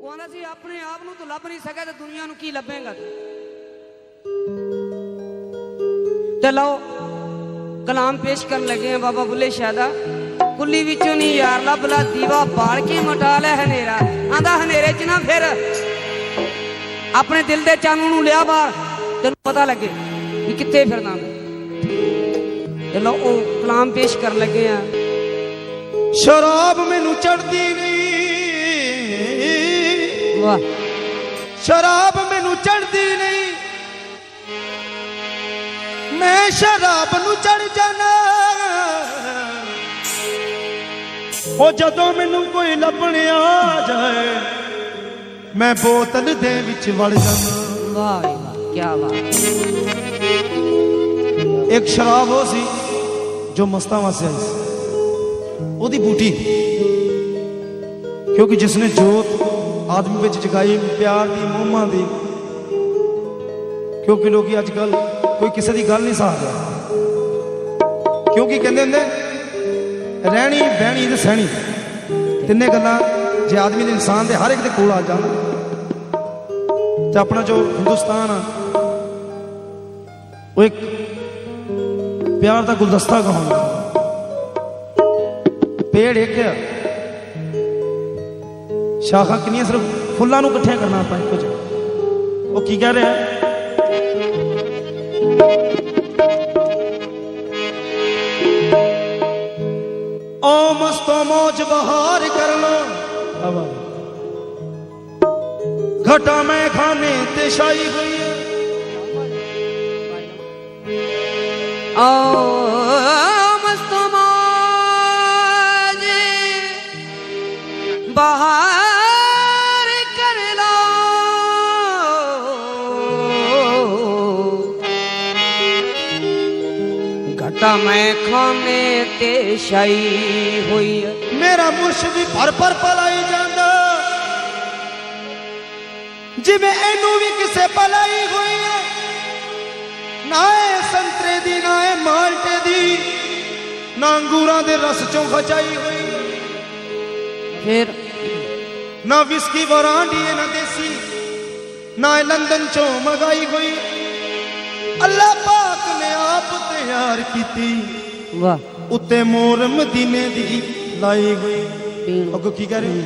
ਉਹ ਆਂਦਾ ਸੀ, ਆਪਣੇ ਆਪ ਨੂੰ ਤੂੰ ਲੱਭ ਨਹੀਂ ਸਕਿਆ ਤੇ ਦੁਨੀਆ ਨੂੰ ਕੀ ਲੱਭੇਗਾ ਤੂੰ? ਤੇ ਲਓ, ਕਲਾਮ ਪੇਸ਼ ਕਰਨ ਲੱਗੇ ਆ ਬਾਬਾ ਬੁੱਲੇ ਸ਼ਾਹ ਦਾ। ਕੁੱਲੀ ਵਿੱਚੋਂ ਨਹੀਂ ਯਾਰ ਲੱਭ ਦੀਵਾ ਬਾਲ ਕੇ ਮਟਾ ਲੈ ਹਨੇਰਾ। ਆਂਦਾ ਹਨੇਰੇ 'ਚ ਨਾ ਫਿਰ ਆਪਣੇ ਦਿਲ ਦੇ ਚਾਨਣ ਨੂੰ ਲਿਆ ਬਾਹਰ ਤੈਨੂੰ ਪਤਾ ਲੱਗੇ ਕਿ ਕਿੱਥੇ ਫਿਰਦਾ ਮੈਂ। ਤੇ ਲਓ, ਉਹ ਕਲਾਮ ਪੇਸ਼ ਕਰਨ ਲੱਗੇ ਆ। ਸ਼ਰਾਬ ਮੈਨੂੰ ਚੜਦੀ ਨਹੀਂ ਵਾਹ। ਸ਼ਰਾਬ ਮੈਨੂੰ ਚੜਦੀ ਨਹੀਂ। ਮੈਂ ਸ਼ਰਾਬ ਨੂੰ ਚੜ ਜਾਣਾ। ਉਹ ਜਦੋਂ ਮੈਨੂੰ ਕੋਈ ਲੱਭਣ ਆ ਜਾਏ ਮੈਂ ਬੋਤਲ ਦੇ ਵਿੱਚ ਵੜ ਜਾਣਾ ਵਾਹ ਵਾਹ ਕੀ ਬਾਤ। ਇੱਕ ਸ਼ਰਾਬ ਉਹ ਸੀ ਜੋ ਮਸਤਾਂ ਵਾਸਤੇ ਆਈ ਸੀ। ਉਹਦੀ ਬੂਟੀ। ਕਿਉਂਕਿ ਜਿਸ ਨੇ ਜੋਤ ਆਦਮੀ ਵਿੱਚ ਜਗਾਈ ਪਿਆਰ ਦੀ ਮੋਹਮਾਂ ਦੀ। ਕਿਉਂਕਿ ਲੋਕੀ ਅੱਜ ਕੱਲ ਕੋਈ ਕਿਸੇ ਦੀ ਗੱਲ ਨਹੀਂ ਸਾਹ ਕਿਉਂਕਿ ਕਹਿੰਦੇ ਹੁੰਦੇ, ਰਹਿਣੀ, ਬਹਿਣੀ ਤੇ ਸਹਿਣੀ। ਤਿੰਨੇ ਗੱਲਾਂ ਜੇ ਆਦਮੀ ਦੇ ਇਨਸਾਨ ਦੇ ਹਰ ਇੱਕ ਦੇ ਕੋਲ ਆ ਜਾਣ ਤੇ ਆਪਣਾ ਜੋ ਹਿੰਦੁਸਤਾਨ ਆ, ਉਹ ਇੱਕ ਪਿਆਰ ਦਾ ਗੁਲਦਸਤਾ ਕਹਾਉਂਦਾ ਪੇੜ ਇੱਕ ਆ ਸ਼ਾਖਾ ਕਿੰਨੀਆਂ ਸਿਰਫ ਫੁੱਲਾਂ ਨੂੰ ਇਕੱਠਿਆਂ ਕਰਨਾ ਆਪਾਂ ਕੁਝ ਉਹ ਕੀ ਕਹਿ ਰਿਹਾ? ਓ ਮਸਤੋ ਮੋਜ ਬਹਾਰ ਕਰਨਾ। ਲੋ ਆਵਾ ਘਟਾ ਮੈਂ ਖਾਨੇ ਤੇ ਛਾਈ ਹੋਈ ਓ ਘਟਾ ਮੈਂ ਖਾਨੇ ਤੇ ਛਾਈ ਹੋਈ ਹੈ। ਮੇਰਾ ਮੁਰਸ਼ਿਦ ਭਰ ਭਰ ਪਲਾਈ ਜਾਂਦਾ ਜਿਵੇਂ ਇਹਨੂੰ ਵੀ ਕਿਸੇ ਪਲਾਈ ਹੋਈ ਹੈ ਨਾ ਇਹ ਸੰਤਰੇ ਦੀ ਨਾ ਇਹ ਮਾਲਟੇ ਦੀ ਨਾ ਅੰਗੂਰਾਂ ਦੇ ਰਸ ਚੋਂ ਖਚਾਈ ਹੋਈ ਹੈ ਫਿਰ ਨਾ ਵਿਸਕੀ ਵਰਾਂਡੀ ਹੈ, ਨਾ ਦੇਸੀ ਨਾ ਇਹ ਲੰਦਨ ਚੋਂ ਨੇ ਆਪ ਤਿਆਰ ਕੀਤੀ। ਵਾਹ। ਉੱਤੇ ਮੋਰ ਮਦੀਨੇ ਦੀ ਲਾਈ ਹੋਈ। ਅੱਗੋਂ ਕੀ ਕਰੇ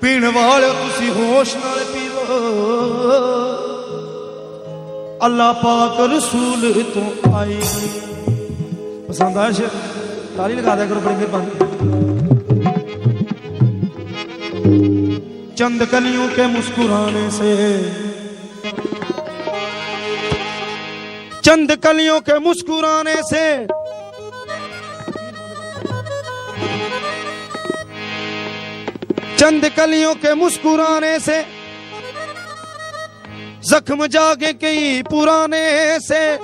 ਪੀਣ ਵਾਲੇ ਤੁਸੀਂ ਹੋਸ਼ ਨਾਲ ਪੀਵੋ। ਅੱਲਾ ਪਾਕ ਰਸੂਲ ਤੋਂ ਆਈ। ਪਸੰਦ ਆਇਆ ਸ਼ੇਰ। ਤਾਲੀ ਲਗਾ ਦਿਆ ਕਰੋ ਬੜੀ ਮਿਹਰਬਾਨੀ। ਚੰਦ ਕਲੀਆਂ ਕੇ ਮੁਸਕਰਾਨੇ ਸੇ। चंद कलियों के मुस्कुराने से। चंद कलियों के मुस्कुराने से। जख्म जागे कई पुराने से।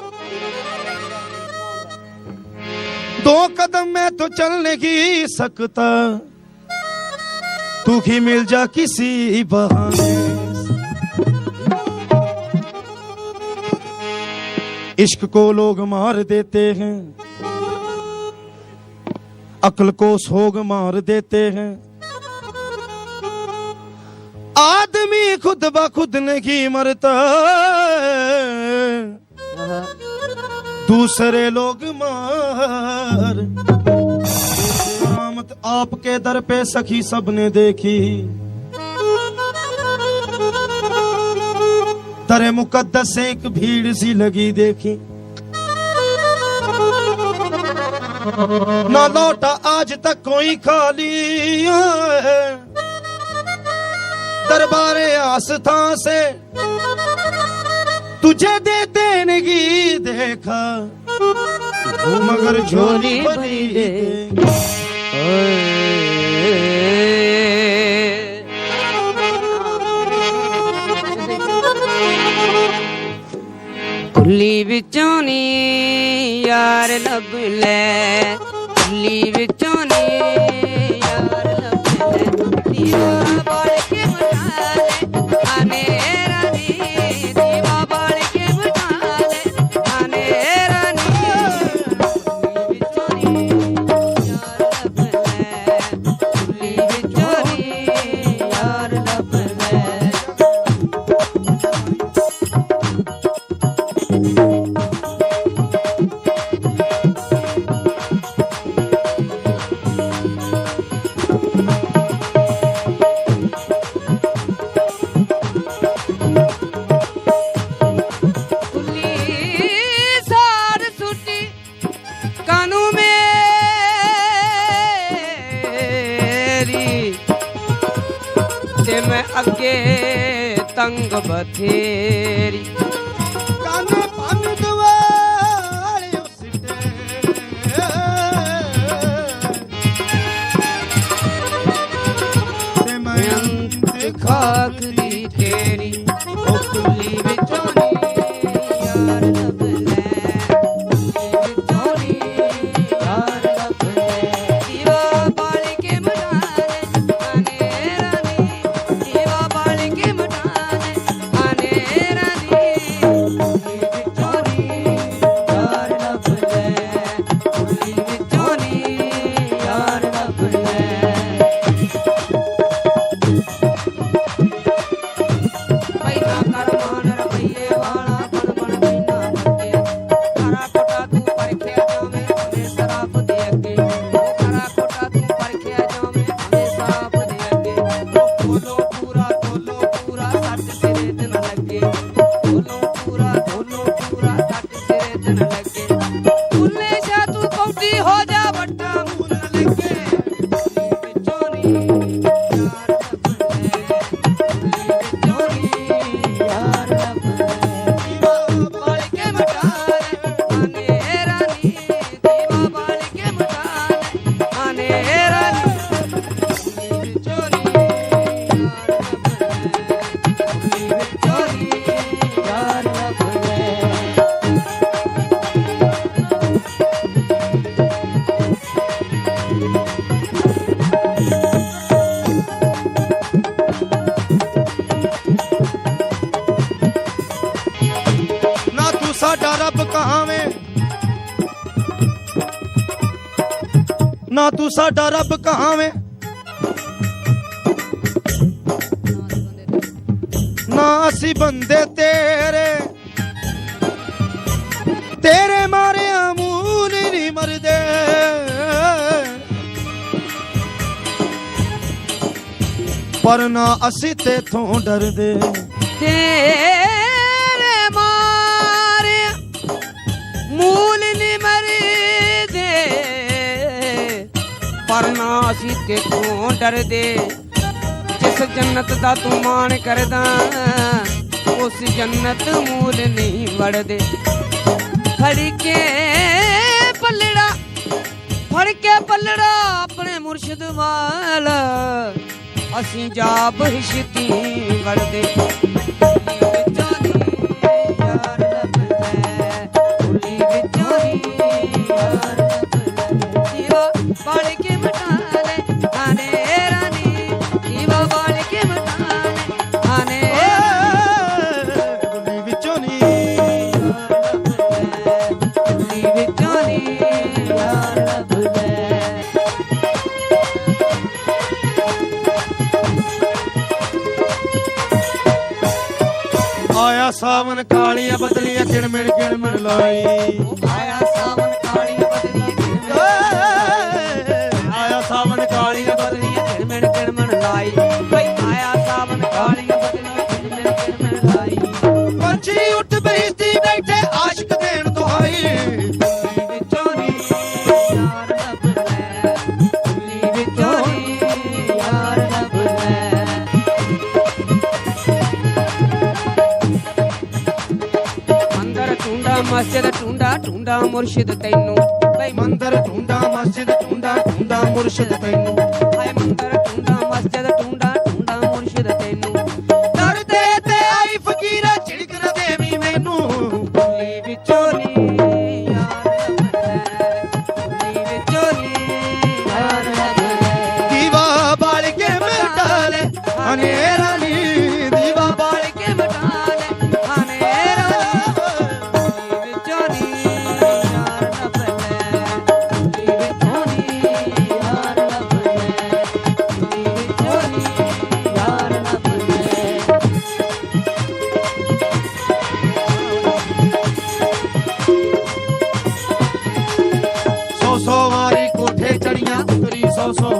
दो कदम में तो चल नहीं सकता। तू ही मिल जा किसी बहाने। इश्क को लोग मार देते हैं। अकल को सोग मार देते हैं। आदमी खुद ब खुद नहीं मरता। दूसरे लोग मार। आपके दर पे सखी सबने देखी। दरे मुकद्दस से एक भीड़ सी लगी देखी। ना लौटा आज तक कोई खाली दरबारे आस्था से तुझे दे देने देखा। मगर झोली भरी है ਕੁੱਲੀ ਵਿੱਚੋਂ ਨੀ ਯਾਰ ਲੱਭ ਲੈ ਕੁੱਲੀ ਵਿੱਚੋਂ ਮੰਗ ਬਥੇਰੀ। பட்டாம்பூ ਸਾਡਾ ਰੱਬ ਕਹਾਵੇਂ ਨਾ ਤੂੰ ਸਾਡਾ ਰੱਬ ਕਹਾਵੇਂ ਨਾ ਅਸੀਂ ਬੰਦੇ ਤੇਰੇ। ਤੇਰੇ ਮਾਰਿਆ ਮੂਲ ਨਹੀਂ ਮਰਦੇ। ਪਰ ਨਾ ਅਸੀਂ ਤੇਥੋਂ ਡਰਦੇ। ਤੇ ਸੀ ਤੇ ਤੂੰ ਡਰਦੇ? ਜਿਸ ਜੰਨਤ ਦਾ ਤੂੰ ਮਾਣ ਕਰਦਾ, ਉਸ ਜੰਨਤ ਮੂਲ ਨਹੀਂ ਵੜਦੇ। ਫੜ ਕੇ ਪੱਲੜਾ, ਫੜ ਕੇ ਪੱਲੜਾ ਆਪਣੇ ਮੁਰਸ਼ਿਦ ਵਾਲ। ਅਸੀਂ ਜਾ ਬਹਿਸ਼ਤੀ ਵੜਦੇ। ਆਇਆ ਸਾਵਨ ਕਾਲੀਆਂ ਬਦਲੀਆਂ ਕਿਣ ਮਿਣ ਕਿਣ ਮਿਣ ਲਾਈ ਮਸਜਿਦ ਢੂੰਡਾ ਢੂੰਡਾ ਮੁਰਸ਼ਿਦ ਤੈਨੂੰ। ਬਈ ਮੰਦਰ ਢੂੰਡਾ ਮਸਜਿਦ ਢੂੰਡਾ ਢੂੰਡਾ ਮੁਰਸ਼ਿਦ ਤੈਨੂੰ। ਹਾਏ ਮੰਦਰ ਢੂੰਡਾ ਮਸਜਿਦ ਢੂੰਡਾ ਢੂੰਡਾ ਮੁਰਸ਼ਿਦ ਤੈਨੂੰ। ਦਰਦੇ ਤੇ ਆਈ ਫਕੀਰਾ, ਝਿੜਕ ਨਾ ਦੇਵੀ ਮੈਨੂੰ। ਭੁੱਲੀ ਵਿੱਚੋਂ ਹਨੇਰਾ aplauso.